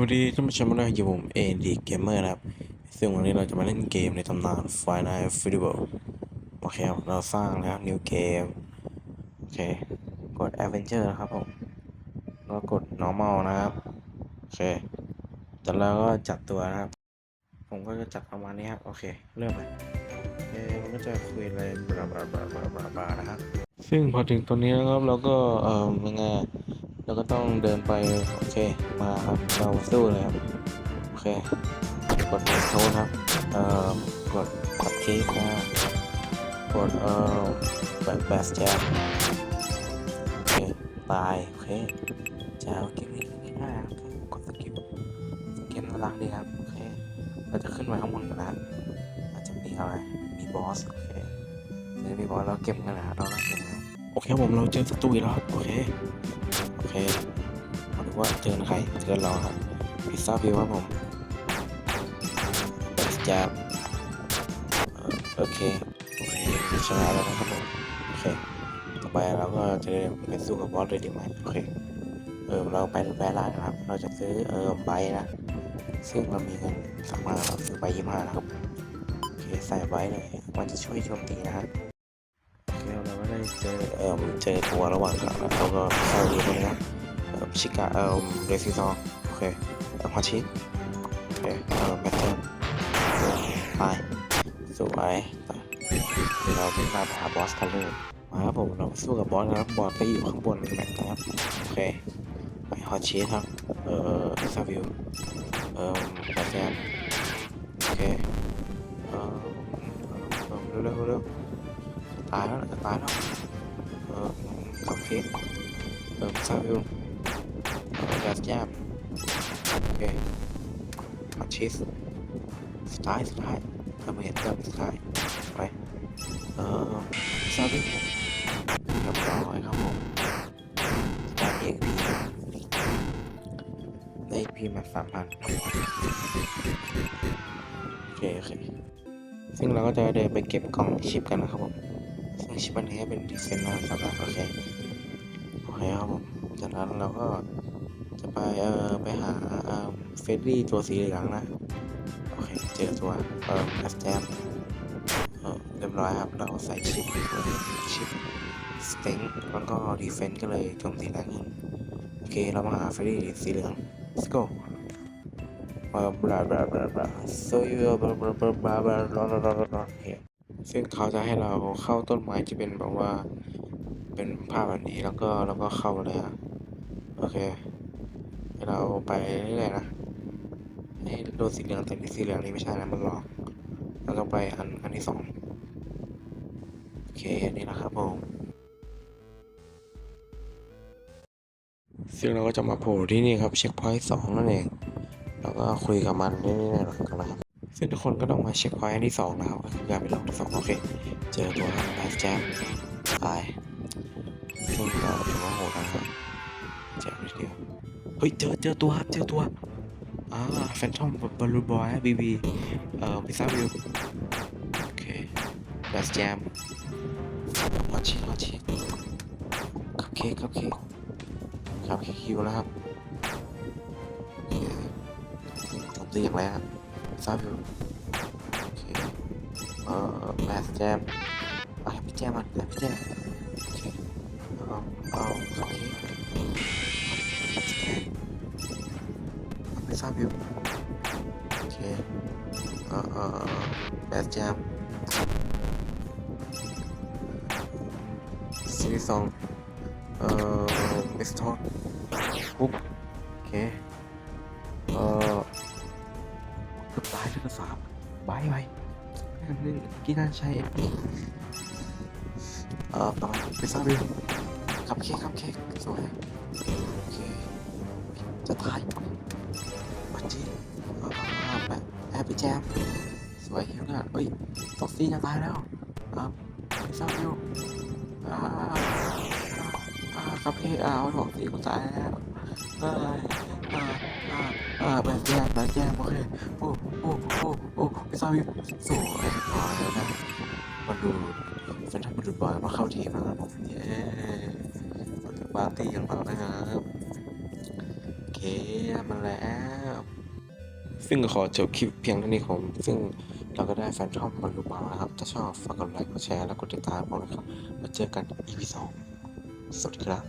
วัสดีท่านผู้ชมทุกท่านอยู่ผมเอดีเกมเมอร์นะครับ ซึ่งวันนี้เราจะมาเล่นเกมในตำนาน Final Football โอเคเราสร้างแล้ว new game โอเค กด Adventure นะครับผม แล้วกด normal นะครับ โอเคจากแล้วก็จัดตัวนะครับ ผมก็จะจัดประมาณนี้ครับ โอเค เริ่มเลยโอเคมันก็จะคุยอะไรบลาบลาบลาบลาบลาบนะครับ ซึ่งพอถึงตรงนี้แล้วครับเราก็เอ่อยังไง อะเราก็ต้องเดินไป โอเค มาครับเราสู้เลยครับ โอเค กดโทษครับ เอ่อกดกดคลิกนะครับกดเอ่อแบบแบสแจมโอเค ตาย โอเคจะเอาเกมนี้ง่ายครับกดสกิลเกมน่ารักดีครับ โอเค เราจะขึ้นมาข้างบนกันนะครับอาจจะมีอะไร มีบอส โอเคจะมีบอสเราเก็บเงินนะเราต้องเก็บเงินโอเคผมเราเจอศัตรูอีกแล้วโอเค โอเคมาดูว่าเจอใครเจอเราครับพิซซ่าวิวครับผมจับโอเคโอเคชนะแล้วนะครับผมโอเคต่อไปเราก็จะไปสู้กับบอสเลยดีไหมโอเคเออเราไปแปรร้านนะครับ เราจะซื้อเออใบนะซึ่งเรามีเงินสามารถซื้อใบยี่ห้านะครับโอเคใส่ไว้เลยมันจะช่วยโจมตีนะครับ เจอเอ่อเจอตัวระหว่างทางแล้วเราก็เข้าดูตรงนี้ครับเอ่อชิกาเอ่อเรซิซองโอเคเอ่อฮอชิโอเคเอ่อแมทเทิลไปสวยเดี๋ยวเราไปมาหาบอสกันเลยมาครับผมเราสู้กับบอสนะครับบอสก็อยู่ข้างบนแมปนะครับโอเคไปฮอชิครับเอ่อซาวิวเอ่อแมทเทิลโอเคเอ่อเร็วๆเร็วๆตายแล้วตายแล้ว เคเออซาวิลเอแบบแยบโอเคผัดชีสสุดท้ายสุดท้ายทำเห็นแบบสุดท้ายไปเออซาวิลเรียบร้อยครับผมจากเอกพีได้พีมาสามพันโอเคโอเคซึ่งเราก็จะเดินไปเก็บกล่องชิปกันนะครับผมซึ่งชิปอันนี้เป็นดีเซนเนะครับโอเค นั้นเราก็จะไปเออไปหาเอเฟดดี้ตัวสีเหลืองนะ โอเค เจอตัวเออแอสแตมเรียบร้อยครับ เราใส่ชิปชิปสเต็งแล้วก็ดีเฟนต์ก็เลยโจมตีแรงขึ้นโอเค เรามาหาเฟดดี้สีเหลือง let's go บลาบลาบลาบลาบลาโซยูบลาบลาบลาบลาบลาบลาบลาเฮียซึ่งเขาจะให้เราเข้าต้นไม้จะเป็นแบบว่า เป็นภาพแบบนี้แล้วก็แล้วก็เข้าเลยอะ โอเค เราไปเรื่อยๆนะให้โดนสีเหลืองแต่สีเหลืองนี้ไม่ใช่นะมันหลอก เราต้องไปอันอันที่สองโอเคอันนี้นะครับผมซึ่งเราก็จะมาโผล่ที่นี่ครับเช็คพอยต์สองนั่นเอง แล้วก็คุยกับมันเรื่อยๆหลังกันนะครับ ซึ่งทุกคนก็ต้องมาเช็คพอยต์อันที่สองนะครับก็คือการไปลองที่สองโอเค เจอตัวแบสแจมตาย ฮ้ยเจอเจอตัวครับเจอตัวอ่าแฟนทอมบอลลูบอยบีบีเอ่อพิซซ่าวิวโอเคแบสแจมมาชีมาชีคัพเค้กคัพเค้กคัพเค้กคิวแล้วครับโอเรีย่างไรครับพิซซ่าวิวโอเคเอ่อแบสแจมอะพี่แจมมันพี่แจมโอเคเอาเอา พิซซ่าวิวโอเค เอ่อเอ่อแบสแจมซีสองเอ่อมิสทอดปุ๊บโอเค เอ่อกือบตายเลือดสามบายบายนึงกินน่าใช้เอฟพีเอ่อต่อไปซ่าวิวคัพเค้กคัพเค้กสวยโอเคจะตาย แบบแอปแจมสวยเฮิวน่าเอ้ยฟ็อกซี่จะตายแล้วอ่าพิซซ่าวิวอ่าอ่าครับพเค้กอ่าวฟ็อกซี่ก็ตายแล้วอ่าอ่าอ่าอ่าแบบแจมแบบแจมโอเคโอ้โอ้โอ้โอ้พิซซ่าวิวสวยพอแล้วนะมาดูแฟนทัมมาดูบอยมาเข้าทีมแล้วครับผมเย้มาถึงปาร์ตี้ของเรานะครับโอเคมาแล้ว ซึ่งขอจบคลิปเพียงเท่านี้ผมซึ่งเราก็ได้แฟนทอมบรรลุเบาแล้วครับ ถ้าชอบฝากกดไลค์กดแชร์และกดติดตามผมนะครับแล้วเจอกัน EP 2สวัสดีครับ